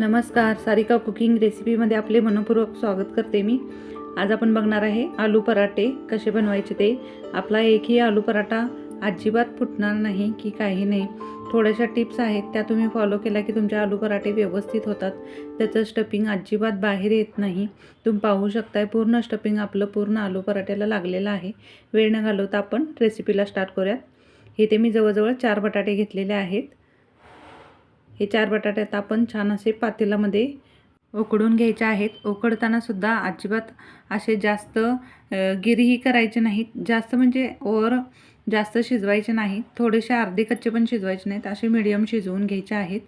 नमस्कार सारिका कुकिंग रेसिपीमध्ये आपले मनपूर्वक स्वागत करते मी. आज आपण बघणार आहे आलू पराठे कसे बनवायचे ते. आपला एकही आलू पराठा अजिबात फुटणार नाही की काही नाही. थोड्याशा टिप्स आहेत त्या तुम्ही फॉलो केल्या की तुमचे आलू पराठे व्यवस्थित होतात. त्याचं स्टफिंग अजिबात बाहेर येत नाही. तुम्ही पाहू शकताय पूर्ण स्टफिंग आपलं पूर्ण आलू पराठ्याला लागलेलं आहे. वेळ न घालवता आपण रेसिपीला स्टार्ट करूयात. इथे मी जवळजवळ चार बटाटे घेतलेले आहेत. हे चार बटाटे आता आपण छान असे पातेलामध्ये उकडून घ्यायचे आहेत. उकडताना सुद्धा अजिबात असे जास्त गिरीही करायचे नाहीत. जास्त म्हणजे ओर जास्त शिजवायचे नाहीत. थोडेसे अर्धे कच्चे पण शिजवायचे नाहीत. असे मिडियम शिजवून घ्यायचे आहेत.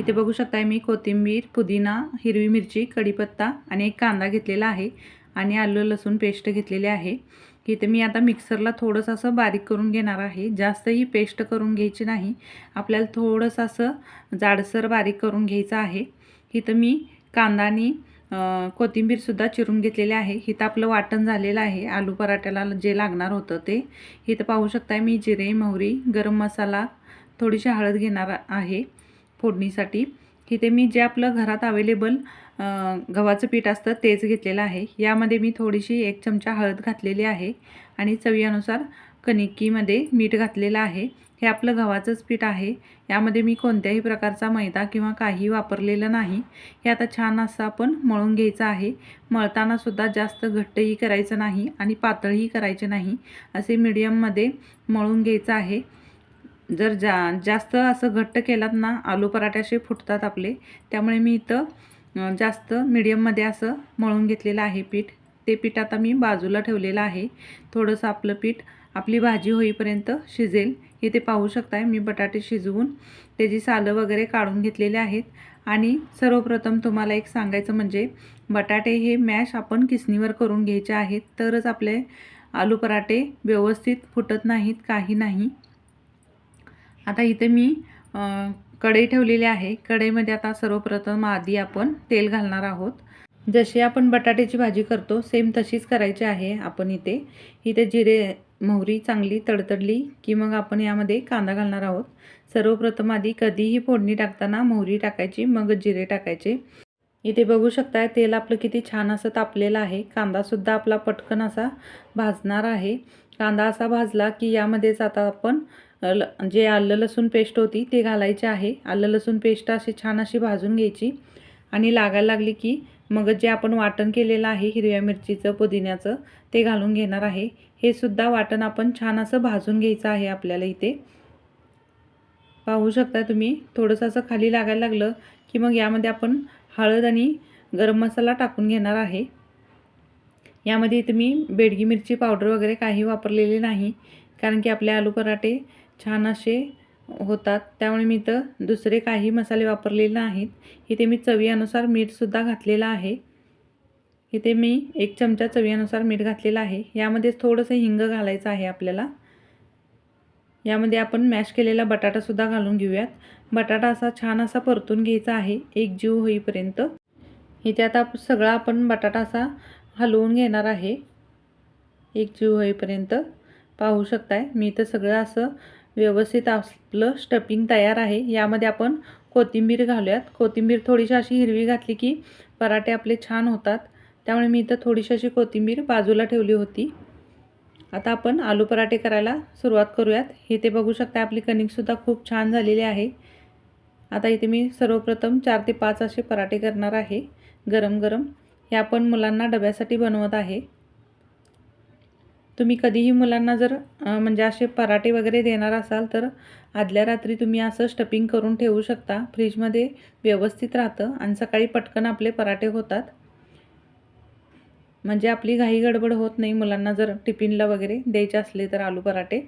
इथे बघू शकताय मी कोथिंबीर पुदिना हिरवी मिरची कढीपत्ता आणि एक कांदा घेतलेला आहे आणि आलं लसूण पेस्ट घेतलेली आहे. इथे मी आता मिक्सरला थोडंसं असं बारीक करून घेणार आहे. जास्तही पेस्ट करून घ्यायची नाही. आपल्याला थोडंसं असं जाडसर बारीक करून घ्यायचं आहे. इथं मी कांदा आणि कोथिंबीरसुद्धा चिरून घेतलेले आहे. इथं आपलं वाटण झालेलं आहे. आलू पराठ्याला जे लागणार होतं ते. इथं पाहू शकताय मी जिरे मोहरी गरम मसाला थोडीशी हळद घेणार आहे फोडणीसाठी. इथे मी जे आपलं घरात अवेलेबल गव्हाचं पीठ असतं तेच घेतलेलं आहे. यामध्ये मी थोडीशी एक चमचा हळद घातलेली आहे आणि चवीनुसार कणिकीमध्ये मीठ घातलेलं आहे. हे आपलं गव्हाचंच पीठ आहे. यामध्ये मी कोणत्याही प्रकारचा मैदा किंवा काही वापरलेलं नाही. हे आता छान असं आपण मळून घ्यायचं आहे. मळताना सुद्धा जास्त घट्टही करायचं नाही आणि पातळही करायचे नाही. असे मीडियममध्ये मळून घ्यायचं आहे. जर जा जास्त असं घट्ट केलात ना आलू पराठे असे फुटतात आपले त्यामुळे मी इथं जास्त मीडियममध्ये असं मळून घेतलेलं आहे पीठ. ते पीठ आता मी बाजूला ठेवलेलं आहे. थोडंसं आपलं पीठ आपली भाजी होईपर्यंत शिजेल. हे ते पाहू शकताय मी बटाटे शिजवून त्याची सालं वगैरे काढून घेतलेले आहेत. आणि सर्वप्रथम तुम्हाला एक सांगायचं म्हणजे बटाटे हे मॅश आपण किसणीवर करून घ्यायचे आहेत तरच आपले आलू पराठे व्यवस्थित फुटत नाहीत काही नाही. आता इथे मी कढई ठेवलेली आहे. कढईमध्ये आता सर्वप्रथम आधी आपण तेल घालणार आहोत. जशी आपण बटाट्याची भाजी करतो सेम तशीच करायची आहे आपण इथे. इथे जिरे मोहरी चांगली तडतडली की मग आपण यामध्ये कांदा घालणार आहोत. सर्वप्रथम आधी कधीही फोडणी टाकताना मोहरी टाकायची मग जिरे टाकायचे. इथे बघू शकताय तेल आपलं किती छान असं तापलेलं आहे. कांदासुद्धा आपला पटकन असा भाजणार आहे. कांदा असा भाजला की यामध्येच आता आपण ल जे आलं लसूण पेस्ट होती ते घालायचे आहे. आलं लसूण पेस्ट अशी छान अशी भाजून घ्यायची. आणि लागायला लागली की मग जे आपण वाटण केलेलं आहे हिरव्या मिरचीचं पुदिन्याचं ते घालून घेणार आहे. हे सुद्धा वाटण आपण छान असं भाजून घ्यायचं आहे आपल्याला इथे. पाहू शकता तुम्ही थोडंसं असं खाली लागायला लागलं की मग यामध्ये आपण हळद आणि गरम मसाला टाकून घेणार आहे. यामध्ये तुम्ही बेडगी मिरची पावडर वगैरे काही वापरलेले नाही कारण की आपले आलू पराठे छान असे होतात. त्यामुळे मी इथं दुसरे काही मसाले वापरलेले नाहीत. इथे मी चवीनुसार मीठसुद्धा घातलेलं आहे. इथे मी एक चमचा चवीनुसार मीठ घातलेलं आहे. यामध्ये थोडंसं हिंग घालायचं आहे आपल्याला. यामध्ये आपण मॅश केलेला बटाटासुद्धा घालून घेऊयात. बटाटा असा छान असा परतून घ्यायचा आहे. एक जीव होईपर्यंत. इथे आता आप- सगळा आपण बटाटा असा हलवून घेणार आहे. एक जीव होईपर्यंत. पाहू शकताय. मी इथं सगळं असं व्यवस्थित आपलं स्टफिंग तयार आहे. यामध्ये आपण कोथिंबीर घालूयात. कोथिंबीर थोडीशी अशी हिरवी घातली की पराठे आपले छान होतात. त्यामुळे मी इथं थोडीशी अशी कोथिंबीर बाजूला ठेवली होती. आता आपण आलू पराठे करायला सुरुवात करूयात. हे ते बघू शकता आपली कणिकसुद्धा खूप छान झालेली आहे. आता इथे मी सर्वप्रथम चार ते पाच असे पराठे करणार आहे. गरम गरम हे आपण मुलांना डब्यासाठी बनवत आहे. तुम्ही कधीही मुलांना जर म्हणजे असे पराठे वगैरे देणार असाल तर आदल्या रात्री तुम्ही असं स्टपिंग करून ठेवू शकता. फ्रीजमध्ये व्यवस्थित राहतं आणि सकाळी पटकन आपले पराठे होतात. म्हणजे आपली घाई गडबड होत नाही मुलांना जर टिफिनला वगैरे द्यायचे असले तर आलू पराठे.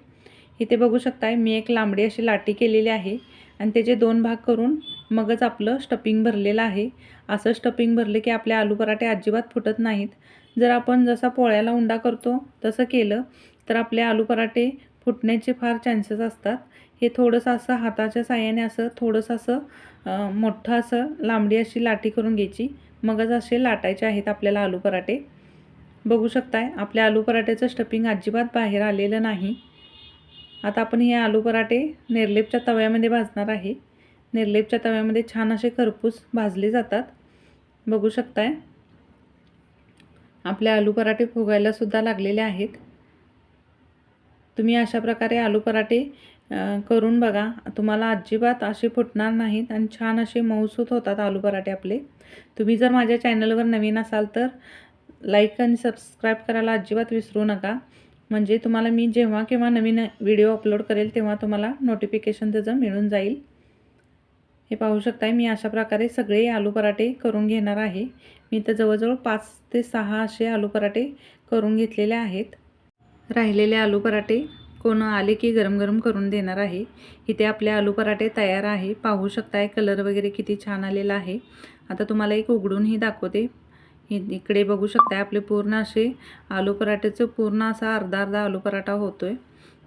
इथे बघू शकताय मी एक लांबडी अशी लाटी केलेली आहे आणि त्याचे दोन भाग करून मगच आपलं स्टपिंग भरलेलं आहे. असं स्टपिंग भरले की आपले आलू पराठे अजिबात फुटत नाहीत. जर आपण जसा पोळ्याला उंडा करतो तसं केलं तर आपले आलू पराठे फुटण्याचे फार चान्सेस असतात. हे थोडंसं असं हाताच्या साह्याने असं थोडंसं असं मोठं असं लांबडी अशी लाटी करून घ्यायची. मगच असे लाटायचे आहेत आपल्याला आलू पराठे. बघू शकताय आपल्या आलू पराठ्याचं स्टपिंग अजिबात बाहेर आलेलं नाही. आता आपण हे आलू पराठे निर्लेपच्या तव्यामध्ये भाजणार आहे. निर्लेपच्या तव्यामध्ये छान असे खरपूस भाजले जातात. बघू शकताय. आपले आलू पराठे फुगायला सुद्धा लागलेले आहेत. तुम्ही अशा प्रकारे आलू पराठे करून बघा. तुम्हाला अजिबात असे फुटणार नाहीत आणि छान असे मऊसूत होतात आलू पराठे आपले. तुम्ही जर माझ्या चॅनलवर नवीन असाल तर लाईक आणि सबस्क्राईब करायला अजिबात विसरू नका. म्हणजे तुम्हाला मी जेव्हा केव्हा नवीन व्हिडिओ अपलोड करेल तेव्हा तुम्हाला नोटिफिकेशन त्याचं मिळून जाईल. हे पाहू शकताय मी अशा प्रकारे सगळे आलू पराठे करून घेणार आहे. मी तर जवळजवळ पाच ते सहा असे आलू पराठे करून घेतलेले आहेत. राहिलेले आलू पराठे कोण आले की गरम गरम करून देणार आहे. इथे आपले आलू पराठे तयार आहे. पाहू शकताय कलर वगैरे किती छान आलेला आहे. आता तुम्हाला एक उघडूनही दाखवते. इकडे बघू शकताय आपले पूर्ण असे आलू पराठ्याचं पूर्ण असा अर्धा अर्धा आलू पराठा होतो आहे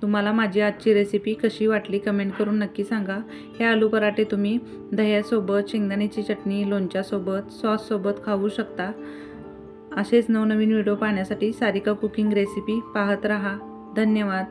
तुम्हाला माझी आजची रेसिपी कशी वाटली कमेंट करून नक्की सांगा. हे आलू पराठे तुम्ही दह्यासोबत शेंगदाण्याची चटणी लोणच्यासोबत सॉससोबत खाऊ शकता. असेच नवनवीन व्हिडिओ पाहण्यासाठी सारिका कुकिंग रेसिपी पाहत रहा. धन्यवाद.